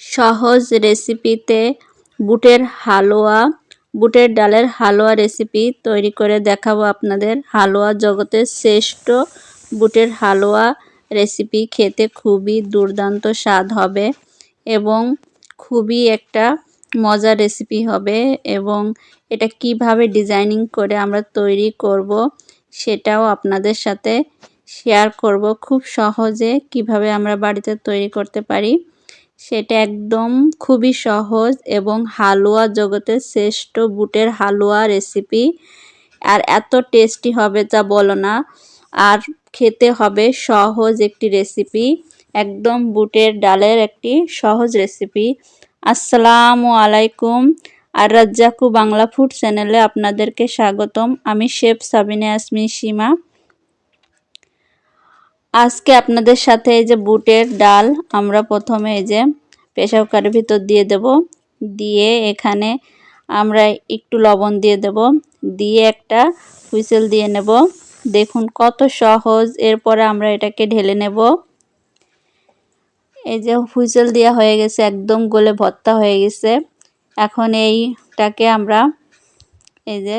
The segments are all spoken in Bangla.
সহজ রেসিপিতে বুটের হালুয়া, বুটের ডালের হালুয়া রেসিপি তৈরি করে দেখাবো আপনাদের। হালুয়া জগতের শ্রেষ্ঠ বুটের হালুয়া রেসিপি খেতে খুবই দুর্দান্ত স্বাদ হবে এবং খুবই একটা মজার রেসিপি হবে এবং এটা কীভাবে ডিজাইনিং করে আমরা তৈরি করব সেটাও আপনাদের সাথে শেয়ার করব খুব সহজে কীভাবে আমরা বাড়িতে তৈরি করতে পারি। সেটা একদম খুবই সহজ এবং হালুয়া জগতের শ্রেষ্ঠ বুটের হালুয়া রেসিপি আর এত টেস্টি হবে যা বলো না। আর খেতে হবে সহজ একটি রেসিপি একদম বুটের ডালের একটি সহজ রেসিপি আসসালামু আলাইকুম। আর রাজ্জাকু বাংলা ফুড চ্যানেলে আপনাদেরকে স্বাগতম। আমি শেফ সাবিনা আসমি সীমা। আজকে আপনাদের সাথে এই যে বুটের ডাল, আমরা প্রথমে এই যে প্রেশার কুকারের ভিতর দিয়ে দেব। দিয়ে এখানে আমরা একটু লবণ দিয়ে দেব। দিয়ে একটা হুইসেল দিয়ে নেব। দেখুন কত সহজ। এরপরে আমরা এটাকে ঢেলে নেব। এই যে হুইসেল দেওয়া হয়ে গেছে, একদম গলে ভর্তা হয়ে গেছে। এখন এইটাকে আমরা এই যে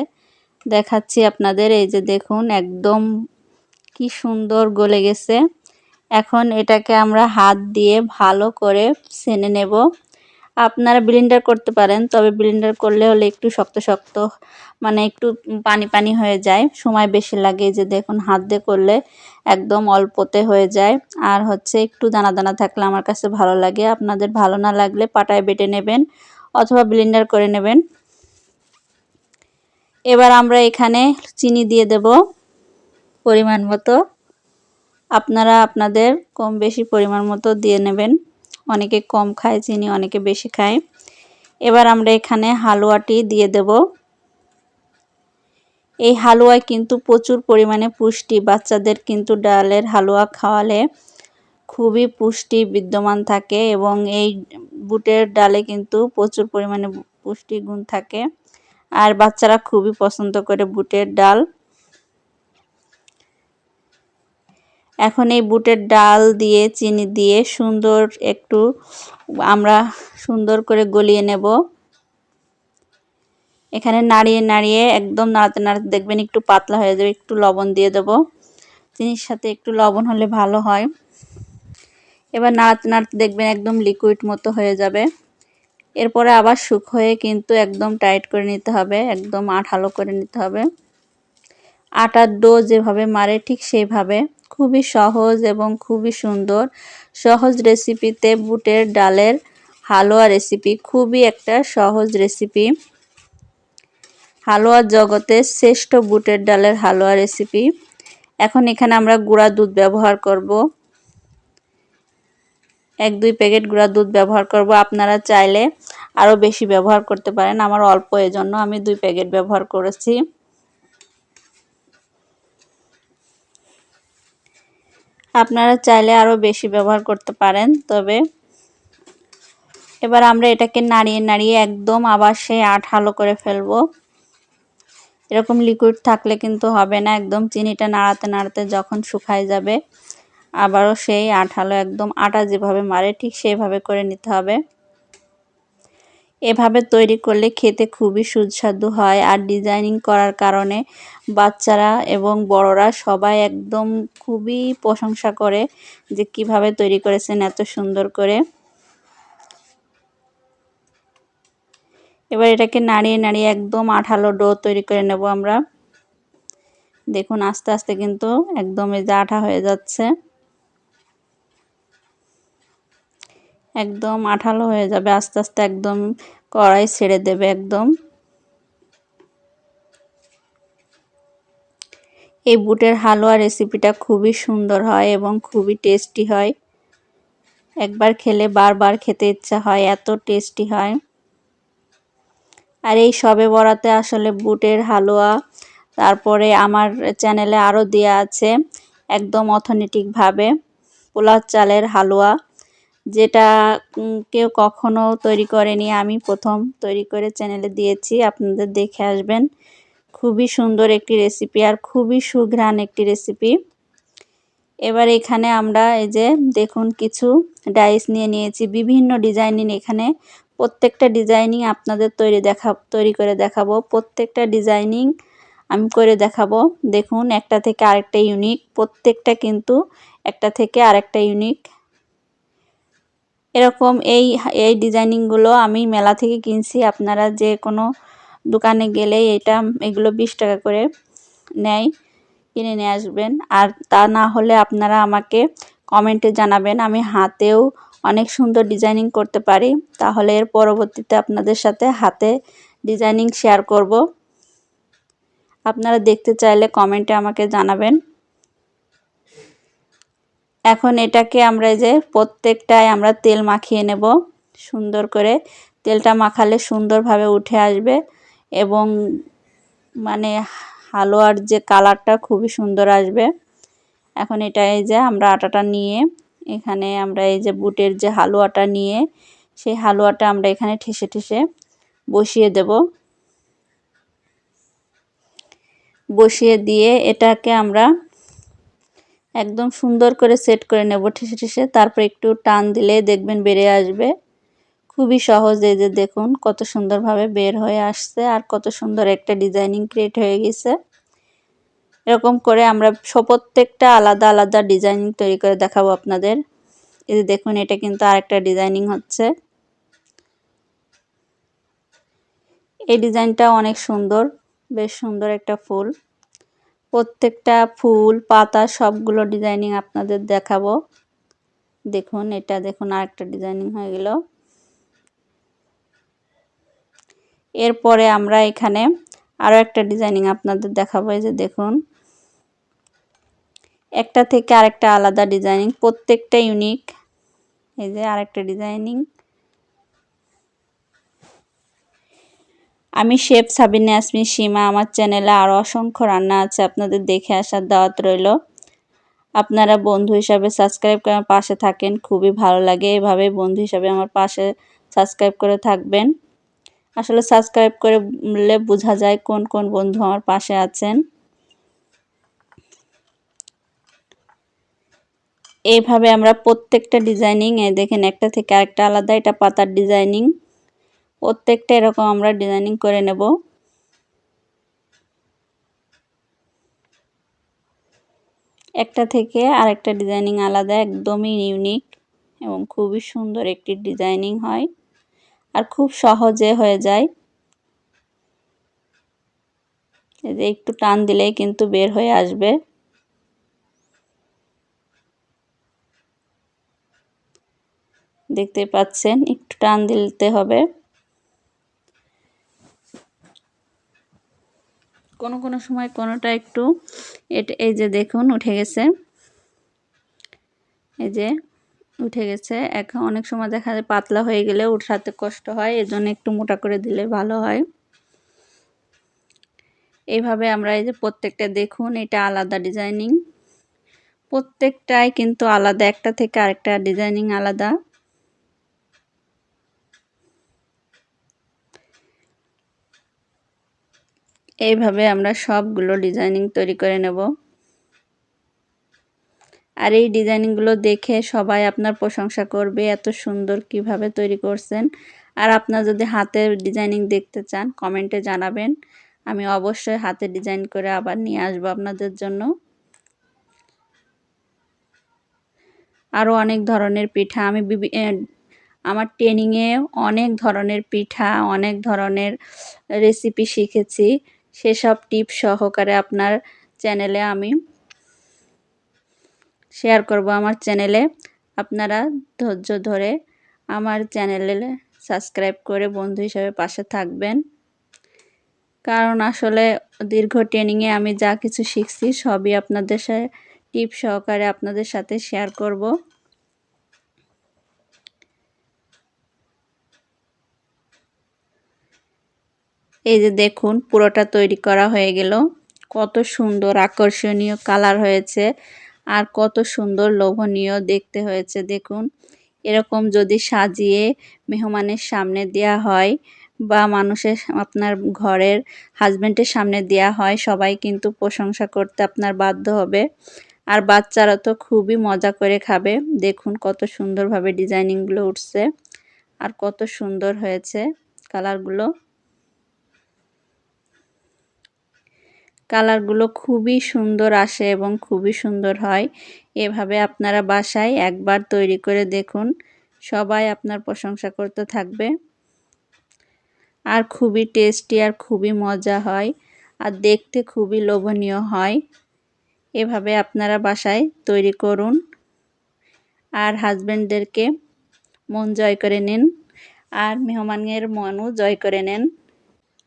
দেখাচ্ছি আপনাদের। এই যে দেখুন, একদম কি সুন্দর গলে গেছে। এখন এটাকে আমরা হাত দিয়ে ভালো করে সেনে নেব। আপনারা ব্লিন্ডার করতে পারেন, তবে ব্লিন্ডার করলে হলে একটু শক্ত শক্ত মানে একটু পানি পানি হয়ে যায়, সময় বেশি লাগে। যে দেখুন, হাত দিয়ে করলে একদম অল্পতে হয়ে যায়। আর হচ্ছে একটু দানা দানা থাকলে আমার কাছে ভালো লাগে। আপনাদের ভালো না লাগলে পাটায় বেটে নেবেন অথবা ব্লিন্ডার করে নেবেন। এবার আমরা এখানে চিনি দিয়ে দেব। পরিমাণ মতো। আপনারা আপনাদের কম বেশি পরিমাণ মতো দিয়ে নেবেন। অনেকে কম খায় চিনি অনেকে বেশি খায়। এবার আমরা এখানে হালুয়াটি দিয়ে দেব। এই হালুয়ায় কিন্তু প্রচুর পরিমাণে পুষ্টি। বাচ্চাদের কিন্তু ডালের হালুয়া খাওয়ালে খুবই পুষ্টি বিদ্যমান থাকে এবং এই বুটের ডালে কিন্তু প্রচুর পরিমাণে পুষ্টি গুণ থাকে। আর বাচ্চারা খুবই পছন্দ করে বুটের ডাল। এখন এই বুটের ডাল দিয়ে, চিনি দিয়ে সুন্দর একটু আমরা সুন্দর করে গলিয়ে নেব। এখানে নাড়িয়ে নাড়িয়ে একদম নাড়াতে নাড়াতে দেখবেন একটু পাতলা হয়ে যাবে, একটু লবণ দিয়ে দেব। চিনির সাথে একটু লবণ হলে ভালো হয়। এবার নাড়াতে নাড়াতে দেখবেন একদম লিকুইড মতো হয়ে যাবে। এরপরে আবার শুক হয়ে কিন্তু একদম টাইট করে নিতে হবে, একদম আঠালো করে নিতে হবে। আটার ডো যেভাবে মারে ঠিক সেইভাবে খুবই সহজ এবং খুবই সুন্দর। সহজ রেসিপিতে বুটের ডালের হালুয়া রেসিপি খুবই একটা সহজ রেসিপি। হালুয়া জগতের শ্রেষ্ঠ বুটের ডালের হালুয়া রেসিপি। এখন এখানে আমরা গুঁড়া দুধ ব্যবহার করব। এক, দুই প্যাকেট গুঁড়া দুধ ব্যবহার করব। আপনারা চাইলে আরও বেশি ব্যবহার করতে পারেন। আমার অল্প এজন্য আমি দুই প্যাকেট ব্যবহার করেছি। আপনারা চাইলে আরও বেশি ব্যবহার করতে পারেন, তবে এবার আমরা এটাকে নাড়িয়ে নাড়িয়ে একদম আবার সেই আঠালো করে ফেলব। এরকম লিকুইড থাকলে কিন্তু হবে না, একদম চিনিটা নাড়াতে নাড়াতে যখন শুকায় যাবে, আবারও সেই আঠালো একদম আটা যেভাবে মারে ঠিক সেইভাবে করে নিতে হবে। এভাবে তৈরি করলে খেতে খুবই সুস্বাদু হয় আর ডিজাইনিং করার কারণে বাচ্চারা এবং বড়রা সবাই একদম খুবই প্রশংসা করে যে কীভাবে তৈরি করেছেন এত সুন্দর করে। এবার এটাকে নাড়িয়ে নাড়িয়ে একদম আঠালো ডো তৈরি করে নেব আমরা। দেখুন আস্তে আস্তে কিন্তু একদম এই যে আঠা হয়ে যাচ্ছে। একদম আঠালো হয়ে যাবে, আস্তে আস্তে একদম কড়াই ছেড়ে দেবে একদম। এই বুটের হালুয়া রেসিপিটা খুবই সুন্দর হয় এবং খুবই টেস্টি হয়। একবার খেলে বারবার খেতে ইচ্ছা হয়, এত টেস্টি হয়। আর এই সবে বরাতে আসলে বুটের হালুয়া, তারপরে আমার চ্যানেলে আরও দেওয়া আছে একদম অথেন্টিকভাবে পোলার চালের হালুয়া। যেটা কেউ কখনও তৈরি করেনি। আমি প্রথম তৈরি করে চ্যানেলে দিয়েছি, আপনাদের দেখে আসবেন। খুবই সুন্দর একটি রেসিপি আর খুবই সুঘ্রাণ একটি রেসিপি এবার এখানে আমরা এই যে, দেখুন কিছু ডাইস নিয়ে নিয়েছি, বিভিন্ন ডিজাইনিং এখানে। প্রত্যেকটা ডিজাইনিং আপনাদের তৈরি দেখা, তৈরি করে দেখাবো। প্রত্যেকটা ডিজাইনিং আমি করে দেখাবো। দেখুন, একটা থেকে আরেকটা ইউনিক প্রত্যেকটা কিন্তু একটা থেকে আরেকটা ইউনিক এরকম এই এই ডিজাইনিংগুলো আমি মেলা থেকে কিনছি। আপনারা যে কোনো দোকানে গেলে এটা, এগুলো বিশ টাকা করে নেয়, কিনে নিয়ে আসবেন। আর তা না হলে আপনারা আমাকে কমেন্টে জানাবেন, আমি হাতেও অনেক সুন্দর ডিজাইনিং করতে পারি। তাহলে এর পরবর্তীতে আপনাদের সাথে হাতে ডিজাইনিং শেয়ার করব। আপনারা দেখতে চাইলে কমেন্টে আমাকে জানাবেন। এখন এটাকে আমরা যে প্রত্যেকটায় আমরা তেল মাখিয়ে নেব, সুন্দর করে। তেলটা মাখালে সুন্দরভাবে উঠে আসবে এবং মানে হালুয়ার যে কালারটা খুবই সুন্দর আসবে। এখন এটা এই যে আমরা আটাটা নিয়ে এখানে আমরা এই যে বুটের যে হালুয়াটা নিয়ে সেই হালুয়াটা আমরা এখানে ঠেসে ঠেসে বসিয়ে দেব। বসিয়ে দিয়ে এটাকে আমরা একদম সুন্দর করে সেট করে নেব ঠেসে ঠেসে। তারপর একটু টান দিলে দেখবেন বেড়ে আসবে। খুবই সহজ এই যে দেখুন, কত সুন্দরভাবে বের হয়ে আসছে আর কত সুন্দর একটা ডিজাইনিং ক্রিয়েট হয়ে গেছে। এরকম করে আমরা প্রত্যেকটা আলাদা আলাদা ডিজাইনিং তৈরি করে দেখাবো আপনাদের। এই যে দেখুন, এটা কিন্তু আরেকটা ডিজাইনিং হচ্ছে। এই ডিজাইনটা অনেক সুন্দর, বেশ সুন্দর একটা ফুল। প্রত্যেকটা ফুল, পাতা সবগুলো ডিজাইনিং আপনাদের দেখাবো। দেখুন, এটা দেখুন, আরেকটা ডিজাইনিং হয়ে গেল। এরপরে আমরা এখানে আরও একটা ডিজাইনিং আপনাদের দেখাবো, এই যে দেখুন। একটা থেকে আরেকটা আলাদা ডিজাইনিং প্রত্যেকটা ইউনিক এই যে আরেকটা ডিজাইনিং আমি শেফ সাবিনা আসমি সীমা। আমার চ্যানেলে আরও অসংখ্য রান্না আছে, আপনাদের দেখে আসার দাওয়াত রইল। আপনারা বন্ধু হিসাবে সাবস্ক্রাইব করে আমার পাশে থাকেন, খুবই ভালো লাগে। এভাবে বন্ধু হিসাবে আমার পাশে সাবস্ক্রাইব করে থাকবেন। আসলে সাবস্ক্রাইব করলে বোঝা যায় কোন কোন বন্ধু আমার পাশে আছেন। এইভাবে আমরা প্রত্যেকটা ডিজাইনিং দেখেন একটা থেকে আরেকটা আলাদা, এটা পাতার ডিজাইনিং প্রত্যেকটা এরকম আমরা ডিজাইনিং করে নেব। একটা থেকে আরেকটা ডিজাইনিং আলাদা, একদমই ইউনিক এবং খুবই সুন্দর একটি ডিজাইনিং হয় আর খুব সহজে হয়ে যায়। যে একটু টান দিলেই কিন্তু বের হয়ে আসবে। দেখতে পাচ্ছেন, একটু টান দিতে হবে। কোনো কোনো সময় কোনোটা একটু এটা, এই যে দেখুন, উঠে গেছে। এই যে উঠে গেছে। এখন অনেক সময় দেখা যায় পাতলা হয়ে গেলে উঠাতে কষ্ট হয়, এজন্য একটু মোটা করে দিলে ভালো হয়। এইভাবে আমরা এই যে প্রত্যেকটা দেখুন, এটা আলাদা ডিজাইনিং। প্রত্যেকটাই কিন্তু আলাদা, একটা থেকে আরেকটা ডিজাইনিং আলাদা। এইভাবে আমরা সবগুলো ডিজাইনিং তৈরি করে নেব। আর এই ডিজাইনিংগুলো দেখে সবাই আপনার প্রশংসা করবে এত সুন্দর কীভাবে তৈরি করছেন। আর আপনার যদি হাতের ডিজাইনিং দেখতে চান কমেন্টে জানাবেন। আমি অবশ্যই হাতে ডিজাইন করে আবার নিয়ে আসব আপনাদের জন্য। আরও অনেক ধরনের পিঠা, আমি আমার ট্রেনিংয়ে অনেক ধরনের পিঠা, অনেক ধরনের রেসিপি শিখেছি। সেসব টিপ সহকারে আপনার চ্যানেলে আমি শেয়ার করব আমার চ্যানেলে। আপনারা ধৈর্য ধরে আমার চ্যানেলে সাবস্ক্রাইব করে বন্ধু হিসাবে পাশে থাকবেন। কারণ আসলে দীর্ঘ ট্রেনিংয়ে আমি যা কিছু শিখছি সবই আপনাদের সাথে টিপ সহকারে আপনাদের সাথে শেয়ার করব। এই যে দেখুন, পুরোটা তৈরি করা হয়ে গেল। কত সুন্দর আকর্ষণীয় কালার হয়েছে আর কত সুন্দর লোভনীয় দেখতে হয়েছে, দেখুন। এরকম যদি সাজিয়ে মেহমানের সামনে দেয়া হয় বা মানুষের আপনার ঘরের হাজব্যান্ডের সামনে দেয়া হয়, সবাই কিন্তু প্রশংসা করতে আপনার বাধ্য হবে। আর বাচ্চারা তো খুবই মজা করে খাবে। দেখুন কত সুন্দরভাবে ডিজাইনিংগুলো উঠছে আর কত সুন্দর হয়েছে কালারগুলো। কালারগুলো খুবই সুন্দর আসে এবং খুবই সুন্দর হয়। এভাবে আপনারা বাসায় একবার তৈরি করে দেখুন। সবাই আপনার প্রশংসা করতে থাকবে। আর খুবই টেস্টি আর খুবই মজা হয় আর দেখতে খুবই লোভনীয় হয়। এভাবে আপনারা বাসায় তৈরি করুন আর হাজব্যান্ডদেরকে মন জয় করে নিন আর মেহমানের মনও জয় করে নেন।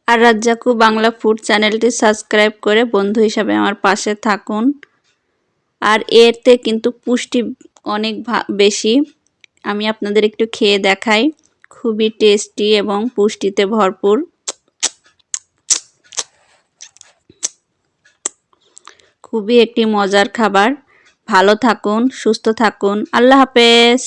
আর রাজ্জাকু বাংলা ফুড চ্যানেলটি সাবস্ক্রাইব করে বন্ধু হিসাবে আমার পাশে থাকুন। আর এতে কিন্তু পুষ্টি অনেক বেশি। আমি আপনাদের একটু খেয়ে দেখাই। খুবই টেস্টি এবং পুষ্টিতে ভরপুর। খুবই একটি মজার খাবার। ভালো থাকুন, সুস্থ থাকুন। আল্লাহ হাফেজ।